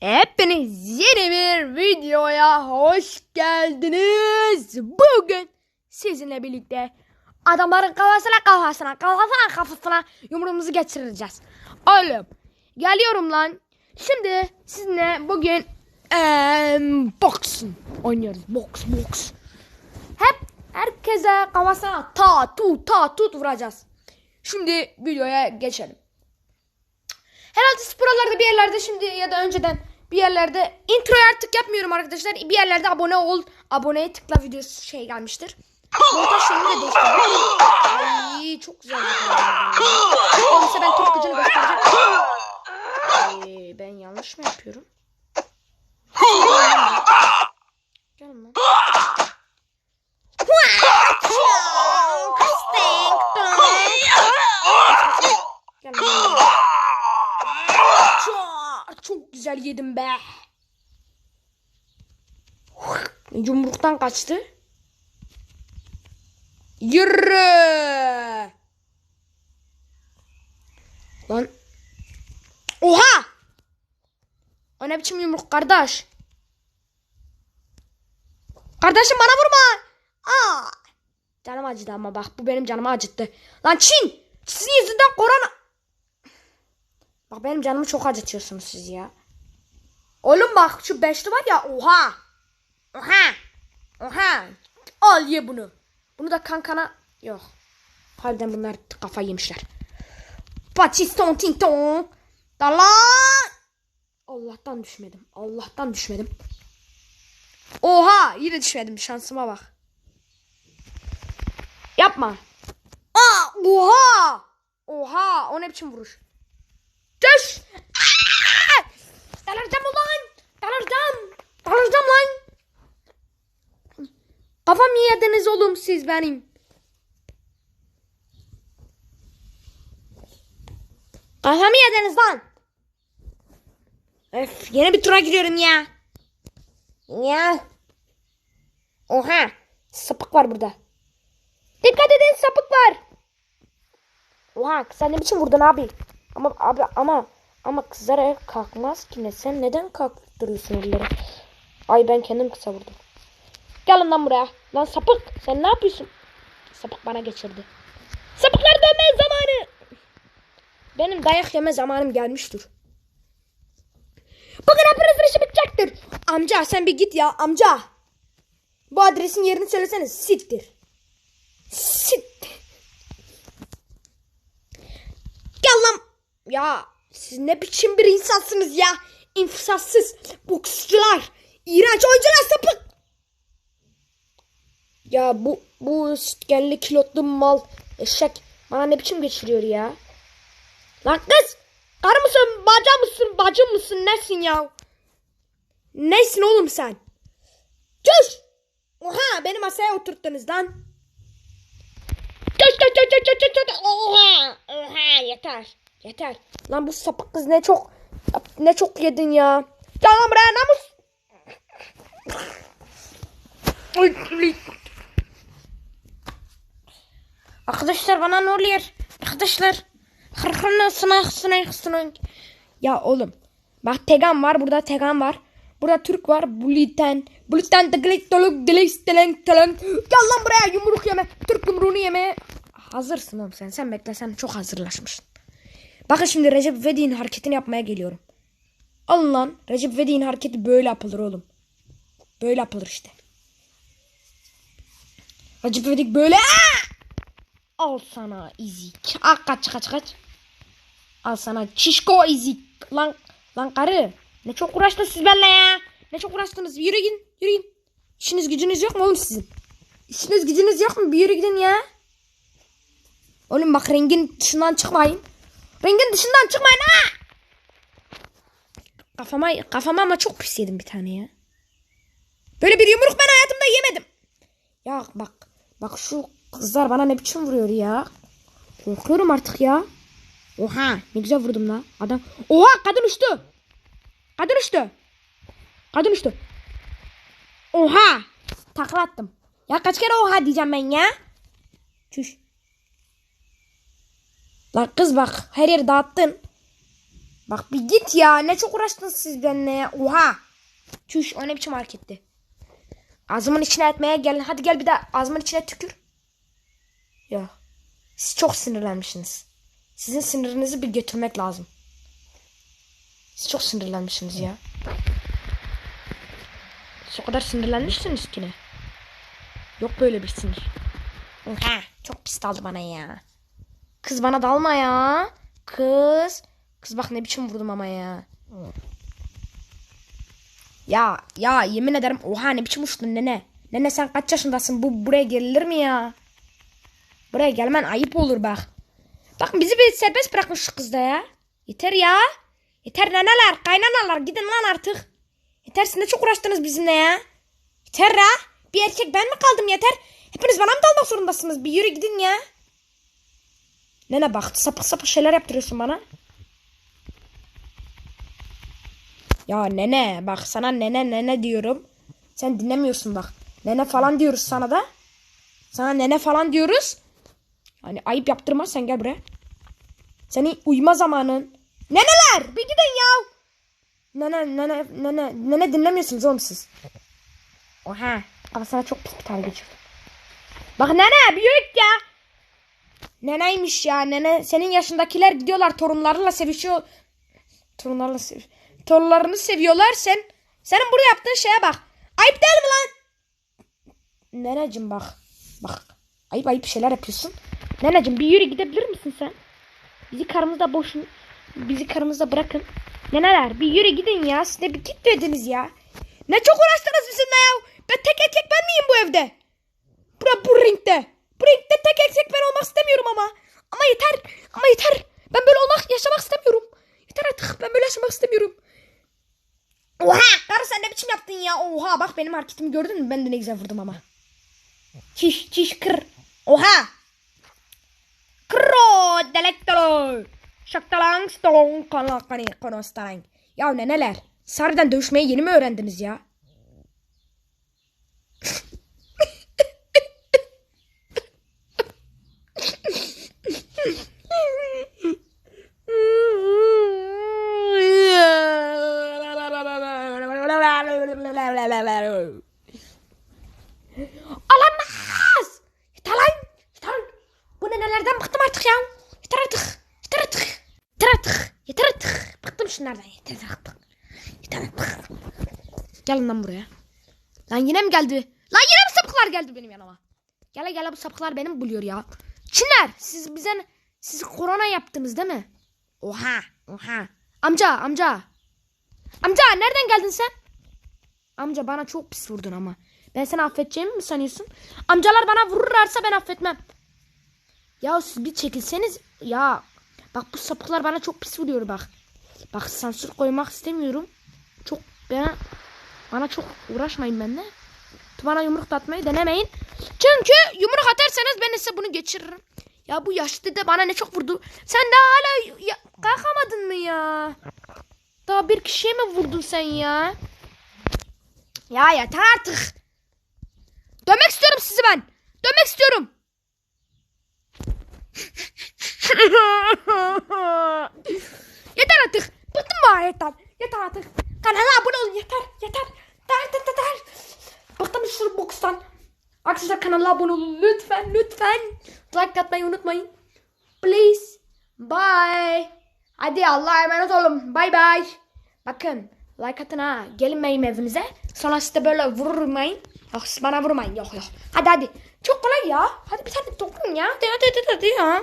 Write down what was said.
Hepiniz yeni bir videoya hoş geldiniz. Bugün sizinle birlikte adamların kafasına kafasına kafasına kafasına yumruğumuzu geçireceğiz. Oğlum geliyorum lan. Şimdi sizinle bugün em, boxing oynuyoruz. Box box. Hep herkese kafasına ta tu ta tut vuracağız. Şimdi videoya geçelim. Herhalde sporlarda bir yerlerde şimdi ya da önceden bir yerlerde introyu artık yapmıyorum arkadaşlar. Bir yerlerde abone ol, aboneye tıkla videosu şey gelmiştir. Montaj şunu da. Ay çok güzel. Olmasa ben Türk gücünü göstereceğim. Ay, ben yanlış mı yapıyorum? Gelin lan. Gel lan. Çok- Çok güzel yedim be. Yumruktan kaçtı. Yürü. Lan. Oha. O ne biçim yumruk kardeş? Kardeşim bana vurma. Aa. Canım acıdı ama bak bu benim canımı acıttı. Lan Çin. Sizin yüzünden korona. Bak benim canımı çok acıtıyorsunuz siz ya. Oğlum bak şu beşli var ya oha. Oha. Oha. Al ye bunu. Bunu da kankana yok. Harbiden bunlar kafa yemişler. Paçiston tinton. Dala. Allah'tan düşmedim. Allah'tan düşmedim. Oha yine düşmedim şansıma bak. Yapma. Aa, oha. Oha o ne biçim vuruş. Düş. Aa! Dalacağım ulan. Dalacağım. Dalacağım lan. Kafam yediniz oğlum siz benim. Kafamı yediniz lan. Öf yeni bir tura giriyorum ya. Ya. Oha. Sapık var burada. Dikkat edin sapık var. Oha sen ne biçim vurdun abi? Ama abi ama ama kızarak kalkmaz ki ne? Sen neden kalktırıyorsun elleri? Ay ben kendim kısa vurdum. Gelin lan buraya. Lan sapık sen ne yapıyorsun? Sapık bana geçirdi. Sapıklar dönme zamanı. Benim dayak yeme zamanım gelmiştir. Bugün hepinizin işi bitecektir. Amca sen bir git ya amca. Bu adresin yerini söylesene. Sittir. Sittir. Gel lan. Ya siz ne biçim bir insansınız ya. İnfisatsız boksçular. iğrenç oyuncular sapık. Ya bu bu sütgenli kilotlu mal eşek bana ne biçim geçiriyor ya. Lan kız karı mısın baca mısın bacı mısın nesin ya? Nesin oğlum sen? Çüş. Oha beni masaya oturttunuz lan. Çüş çüş çüş çüş çüş çüş. Oha. Oha yeter. Yeter. Lan bu sapık kız ne çok ne çok yedin ya. Gel lan buraya namus. Arkadaşlar bana ne oluyor? Arkadaşlar. Hırhırına sınay sınay sınay. Ya oğlum. Bak Tegan var. Burada Tegan var. Burada Türk var. Buliten. Buliten tıklık doluk dilik dilek dilek. Gel lan buraya yumruk yeme. Türk yumruğunu yeme. Hazırsın oğlum sen. Sen bekle sen çok hazırlaşmışsın. Bakın şimdi Recep İvedik'in hareketini yapmaya geliyorum. Alın lan. Recep İvedik'in hareketi böyle yapılır oğlum. Böyle yapılır işte. Recep İvedik böyle. Aa! Al sana izik. Ah kaç kaç kaç. Al sana çişko izik. Lan lan karı. Ne çok uğraştınız siz benimle ya. Ne çok uğraştınız. Yürü gidin. Yürü gidin. İşiniz gücünüz yok mu oğlum sizin? İşiniz gücünüz yok mu? Bir yürü gidin ya. Oğlum bak rengin dışından çıkmayın. Rengin dışından çıkmayın ha. Kafama, kafama ama çok pis yedim bir tane ya. Böyle bir yumruk ben hayatımda yemedim. Ya bak. Bak şu kızlar bana ne biçim vuruyor ya. Korkuyorum artık ya. Oha ne güzel vurdum la. Adam. Oha kadın uçtu. Kadın uçtu. Kadın uçtu. Oha. Takla. Ya kaç kere oha diyeceğim ben ya. Çüş. Lan kız bak her yeri dağıttın. Bak bir git ya. Ne çok uğraştınız siz benimle ya. Oha. Çüş o ne biçim hareketti. Ağzımın içine etmeye gelin. Hadi gel bir daha ağzımın içine tükür. Yok. Siz çok sinirlenmişsiniz. Sizin sinirinizi bir götürmek lazım. Siz çok sinirlenmişsiniz ya. Siz o kadar sinirlenmişsiniz ki ne? Yok böyle bir sinir. Oha, çok pis daldı bana ya. Kız bana dalma ya. Kız. Kız bak ne biçim vurdum ama ya. Ya ya yemin ederim oha ne biçim uçtun nene. Nene sen kaç yaşındasın bu buraya gelilir mi ya? Buraya gelmen ayıp olur bak. Bak bizi bir serbest bırakın şu kızda ya. Yeter ya. Yeter neneler kaynanalar gidin lan artık. Yeter siz de çok uğraştınız bizimle ya. Yeter ha. Bir erkek ben mi kaldım yeter. Hepiniz bana mı dalmak zorundasınız? Bir yürü gidin ya. Nene bak sapık sapık şeyler yaptırıyorsun bana. Ya nene bak sana nene nene diyorum. Sen dinlemiyorsun bak. Nene falan diyoruz sana da. Sana nene falan diyoruz. Hani ayıp yaptırmazsan gel buraya. Senin uyuma zamanın. Neneler bir gidin ya. Nene nene nene nene dinlemiyorsunuz oğlum siz. Oha kafasına çok pis bir tane geçirdim. Bak nene büyük ya. Neneymiş ya nene. Senin yaşındakiler gidiyorlar torunlarıyla sevişiyor. Torunlarla sev torunlarını seviyorlar sen. Senin burada yaptığın şeye bak. Ayıp değil mi lan? Neneciğim bak. Bak. Ayıp ayıp şeyler yapıyorsun. Neneciğim bir yürü gidebilir misin sen? Bizi karımızda boşun. Bizi karımızda bırakın. Neneler bir yürü gidin ya. Siz bir git dediniz ya. Ne çok uğraştınız bizimle ya. Ben tek erkek ben miyim bu evde? Bura bu ringde. Bu ringde tek erkek ben olmak istemiyorum ama. Ama yeter. Ama yeter. Ben böyle olmak yaşamak istemiyorum. Yeter artık. Ben böyle yaşamak istemiyorum. Oha! Karı sen ne biçim yaptın ya? Oha bak benim hareketimi gördün mü? Ben de ne güzel vurdum ama. Çiş çiş kır. Oha! Kro delektolo. Şaktalang stolong kanakani konostalang. Ya neneler? Sarıdan dövüşmeyi yeni mi öğrendiniz ya? Alamaz. Yeter lan. Yeter. Bu nenelerden bıktım artık ya. Yeter artık. Yeter artık. Yeter artık. Yeter artık. Bıktım şunlardan. Yeter artık. Yeter artık. Gelin lan buraya. Lan yine mi geldi? Lan yine mi sapıklar geldi benim yanıma? Gele gele bu sapıklar beni buluyor ya. Çinler siz bize siz korona yaptınız değil mi? Oha oha. Amca amca. Amca nereden geldin sen? Amca bana çok pis vurdun ama. Ben seni affedeceğimi mi sanıyorsun? Amcalar bana vururlarsa ben affetmem. Ya siz bir çekilseniz. Ya bak bu sapıklar bana çok pis vuruyor bak. Bak sansür koymak istemiyorum. Çok bana bana çok uğraşmayın benimle. Bana yumruk da atmayı denemeyin. Çünkü yumruk atarsanız ben size bunu geçiririm. Ya bu yaşlı da bana ne çok vurdu. Sen daha hala ya, kalkamadın mı ya? Daha bir kişiye mi vurdun sen ya? Ya yeter artık. Dönmek istiyorum sizi ben. Dönmek istiyorum. yeter artık. Bıktım bu hayattan. Yeter artık. Kanala abone olun. Yeter. Yeter. Yeter. Yeter. yeter. Bıktım şu bokstan. Arkadaşlar kanala abone olun. Lütfen. Lütfen. Like atmayı unutmayın. Please. Bye. Hadi Allah'a emanet olun. Bye bye. Bakın. Like atın ha. Gelin benim evimize. Sonra size böyle vurmayın. Yok siz bana vurmayın. Yok yok. Hadi hadi. Çok kolay ya. Hadi bir tane dokunun ya. Hadi hadi hadi, hadi ya.